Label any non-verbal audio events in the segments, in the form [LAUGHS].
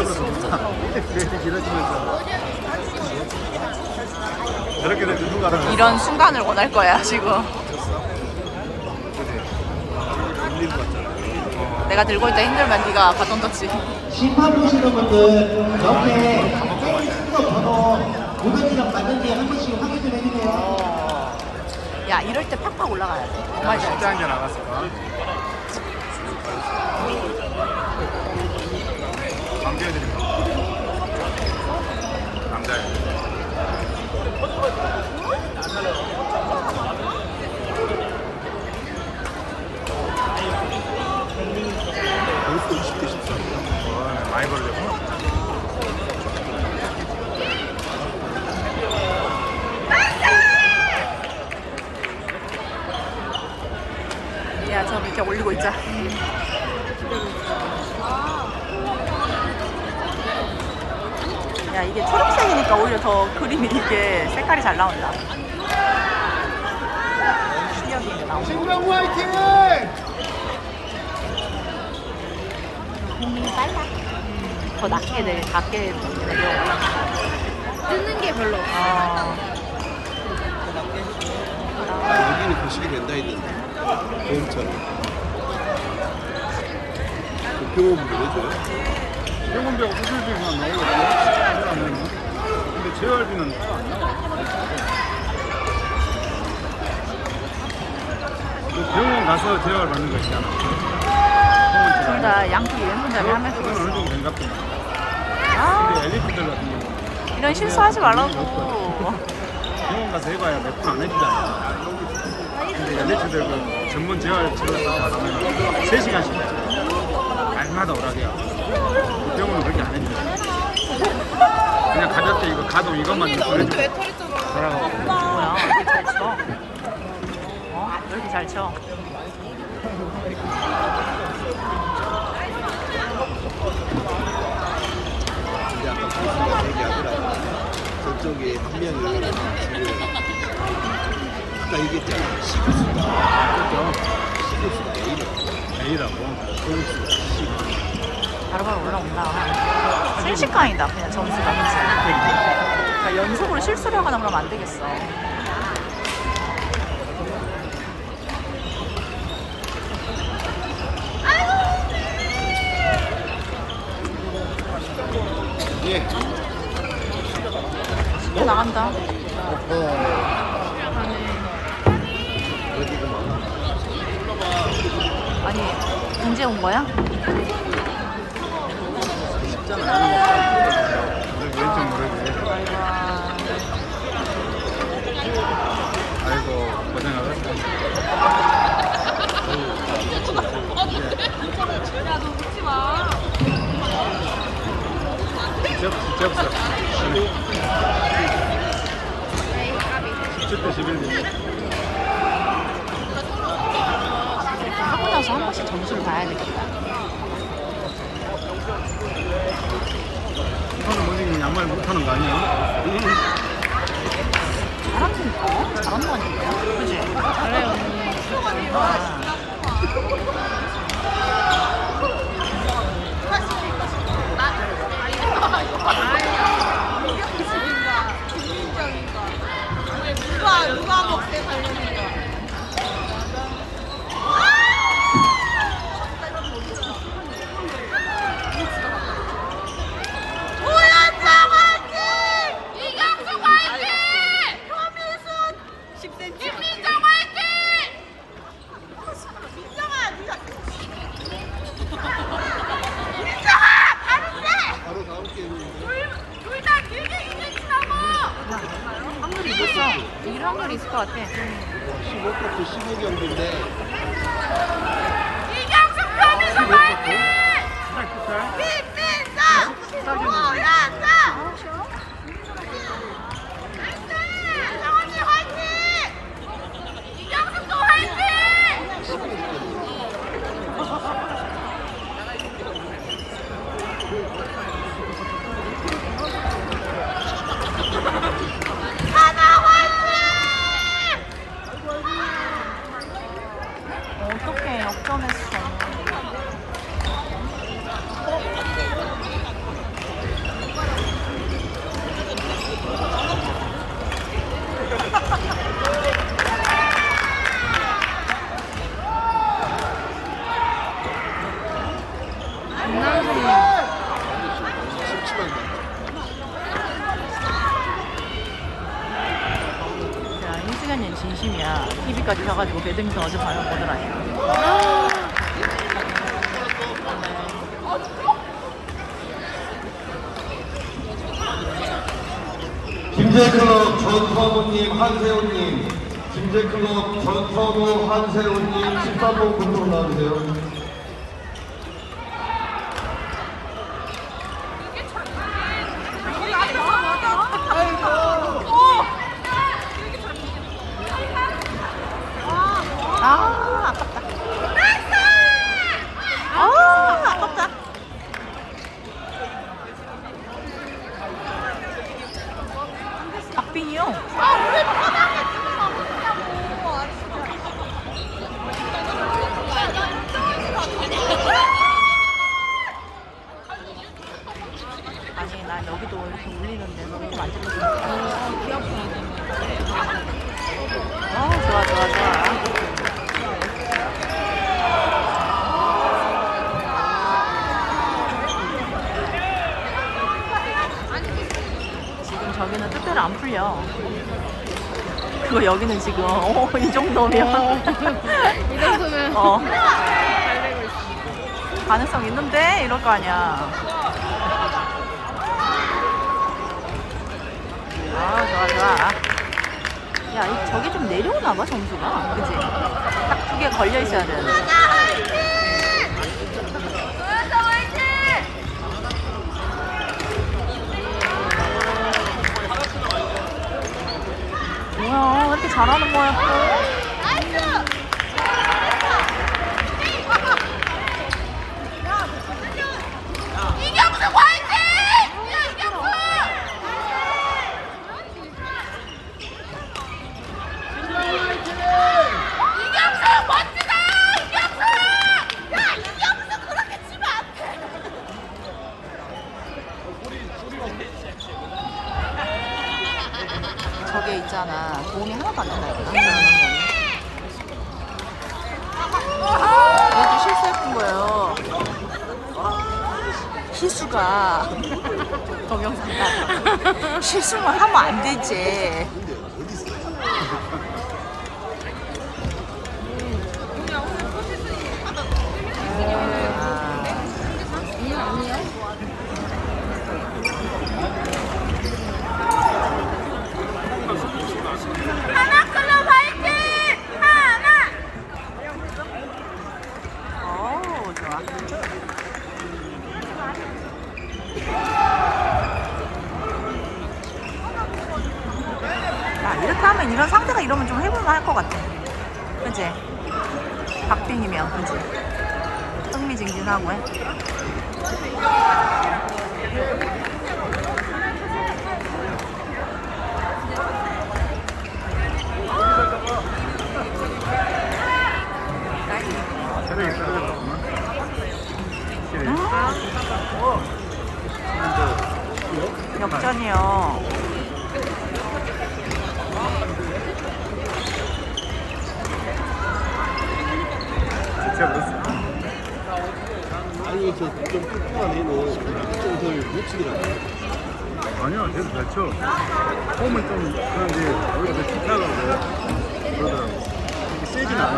이렇게 길어지면서. 저렇게 이런 순간을 원할 거야 지금. 내가 들고 있다 힘들면 네가 바톤 터치. 심판 보시는 분들 옆에 스티커 번호 누구랑 맞는지 한 번씩 확인 좀 해주세요. 야 이럴 때 팍팍 올라가야 돼. 정말 잘. 진짜 한개 나갔을까? 강제해드립니다. 남자애. 벌써 20대 14. 많이 걸렸고. 야, 저 밑에 올리고 있자. 야, 이게 초록색이니까 오히려 더 그림이 이게 색깔이 잘 나온다. 신기하게 나오고. 신병구 화이팅! 더 낮게 내, 낮게 내려. 뜨는 게 별로 없어. 아, 여기는 거식이 된다 했는데 보험처럼 그 병원비를 왜 줘요? 병원비하고 수술비만 나오고 근데 나와. 그 병원 가서 재활 받는 거 있잖아. 둘 다 양쪽이 왼손잡이 한 명씩 그건 어느 있어. 정도 된갑니다 아, 근데 엘리트들 같은 경우 이런 실수하지 말라고. 병원 가서 해봐야 몇푼안 해주잖아. 근데 엘리트들 그 전문 재활 치료사 가면 3시간씩 날마다 오라게요. 그 병원은 그렇게 안 해주잖아. 그냥 가볍게 이거 가동 이것만 좀 보내줘. 왜 털었잖아. 돌아가고. 뭐야, 이렇게 잘 쳐. 어? 왜 이렇게 잘 쳐? 이제 아까 교수가 얘기하더라고 저쪽에 한 명이 지금 아까 얘기했잖아 시교수가 시교수가 A를 A라고. 공수 바로바로 올라온다. 순식간이다, 그냥 점수가. 그치? 그러니까 연속으로 실수를 하거나 그러면 안 되겠어. 예또 나간다. 어디고 막 아니, 언제 온 거야? 왠지 모르게. 아이고 고생하셨습니다. 직접 직접 써. 10대 11대. 하고 나서 한 번씩 점수를 봐야 되겠다. 이거는 뭐지 양말 못하는 거 아니야? 잘한다니까? 어? 잘한다니까? 그지? 잘해요, 언니. 누가 누가 먹게 살려니까 우연장 화이팅! 이경수 화이팅! 표민순 10cm 김민정 화이팅! 민정아 네가 민정아 다른데 바로 다음 게임인데 둘다 길게 2cm라고 확률이 있어. 이런 확률이 있을 것 같아. 15컷도 15 경기인데. 이경수 표민순 화이팅! 시작 끝에. 김민정 우연장 정언니 화이팅! 이경수 또 화이팅! 하나 화이팅! 어떡해, 역전했어. 진심이야. TV까지 사가지고 배드민턴 어제 밤에 보더라니까. 김제클럽 전서우님, 한세훈님, 김제클럽 전서우, 한세훈님, 13번 분으로 나와주세요. 아, 아깝다. 아, 아깝다. 박빙이요. 아니, 난 여기도 이렇게 울리는데 너무 만질러주니까. 아, 귀 아파. 어, 좋아, 좋아, 좋아. 지금 저기는 뜻대로 안 풀려. 그거 여기는 지금 어, 이 정도면 [LAUGHS] 이 정도면 어, 있어. 가능성 있는데 이럴 거 아니야. 아 좋아 좋아. 야 이, 저게 좀 내려오나 봐 점수가. 그치? 딱 두 개 걸려 있어야 되는데. 나 화이팅! 도현아 화이팅! 뭐야 왜 이렇게 잘하는 거야 또? 나이스! 이경수 화이팅! 야 이경수! 이경수 멋지다! 이경수! 야 이경수 그렇게 치면 안 돼! 저게 있잖아 도움이 하나도 안 된다니까. 얘도 실수했던 거예요. 실수가 동영상 실수만 하면 안 되지. 하나 클럽 화이팅! 하나! 오 좋아. 야 하면 이런 상대가 이러면 좀 해볼만 할 것 같아. 그치? 박빙이면 그치? 흥미진진하고 해. 역전이요. 지쳐버렸어. 아니 저좀 뚱뚱한 애는 좀덜못 치더라고. 아니야, 계속 잘 쳐. 폼은 좀 그런데 여기가 더 킥하고 그러더라고. 이게 세진 않아.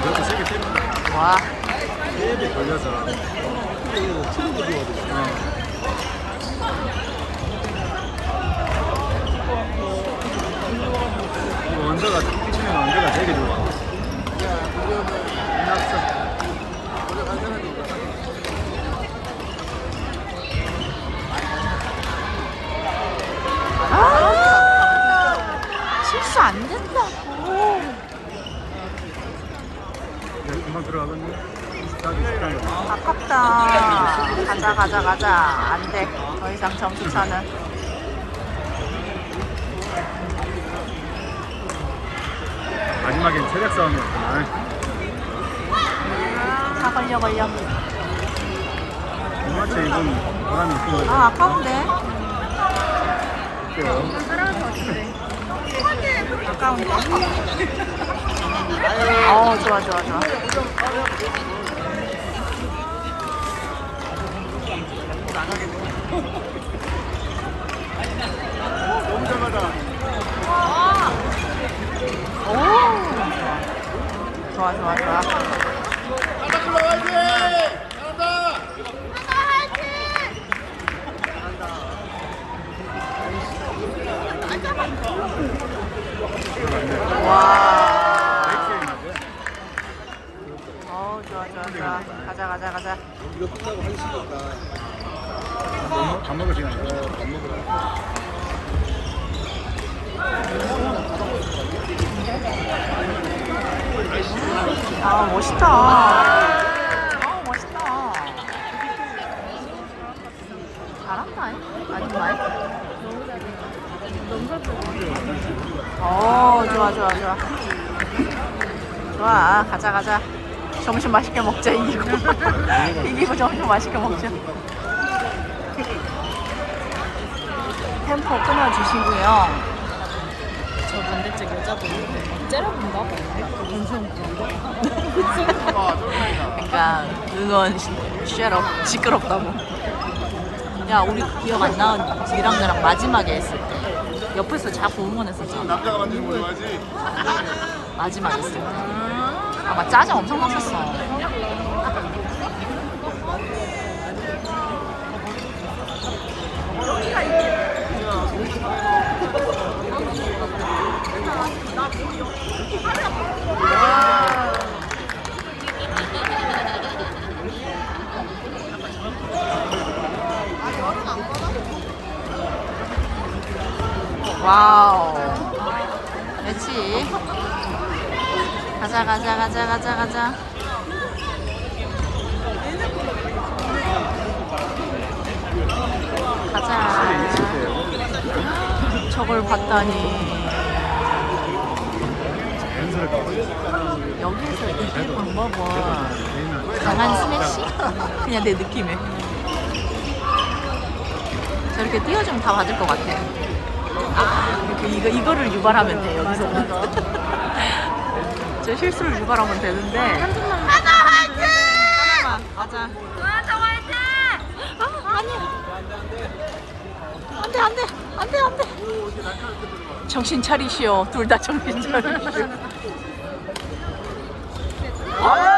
그렇게 세게. 와. 세게 돌려서. 치는 거 좋아하더라고. 이 원저가 키치는 원저가 되게 좋아. 아! 실수 안 된다고. 여기 금방 들어가겠네. 비슷하게 비슷한 거. 아깝다. 가자, 가자, 가자. 안 돼. 더 이상 점수 차는. 마지막엔 체력 싸움이었구나. 다 걸려 걸려. 도마체 이건 바람이 있는 거지. 아 아까운데. 아까운데. 어 좋아 좋아 좋아. 나가겠네. 오자마자. 오. 좋아, 좋아, 좋아. 와. 어, 좋아, 좋아, 좋아. 가자, 가자, 가자. 이거 끝나고 한 시간 있다. 밥 먹을 시간이야. 밥 먹으러. 아, 멋있다. 아, 멋있다. 잘한다. 아닌가요? 어, 좋아, 좋아, 좋아. 좋아, 가자, 가자. 점심 맛있게 먹자, 이기고. [LAUGHS] 이기고 점심 맛있게 먹자. 템포 끊어주시고요. 여자분 째려본다 그러니까 응원 쉐럽 시끄럽다고 야 우리 기억 안 나는 니랑 나랑 마지막에 했을 때? 옆에서 자꾸 응원했었잖아 남자가 만드는 거 좋아하지? 마지막에 했을 때. 아마 짜증 엄청 났었어 와우 그렇지 가자 가자 가자 가자 가자 가자 저걸 봤다니 여기서 이길 방법은 강한 스매시? 그냥 내 느낌에 저렇게 띄워주면 다 맞을 것 같아 아, 이렇게 이거, 이거를 유발하면 돼, 여기서. [LAUGHS] 저 실수를 유발하면 되는데. 하나 화이팅! 하나만, 가자. 하나 화이팅! 아, 아니야. 안 돼, 안 돼. 안 돼, 안 돼. 정신 차리시오. 둘 다 정신 차리시오. 아!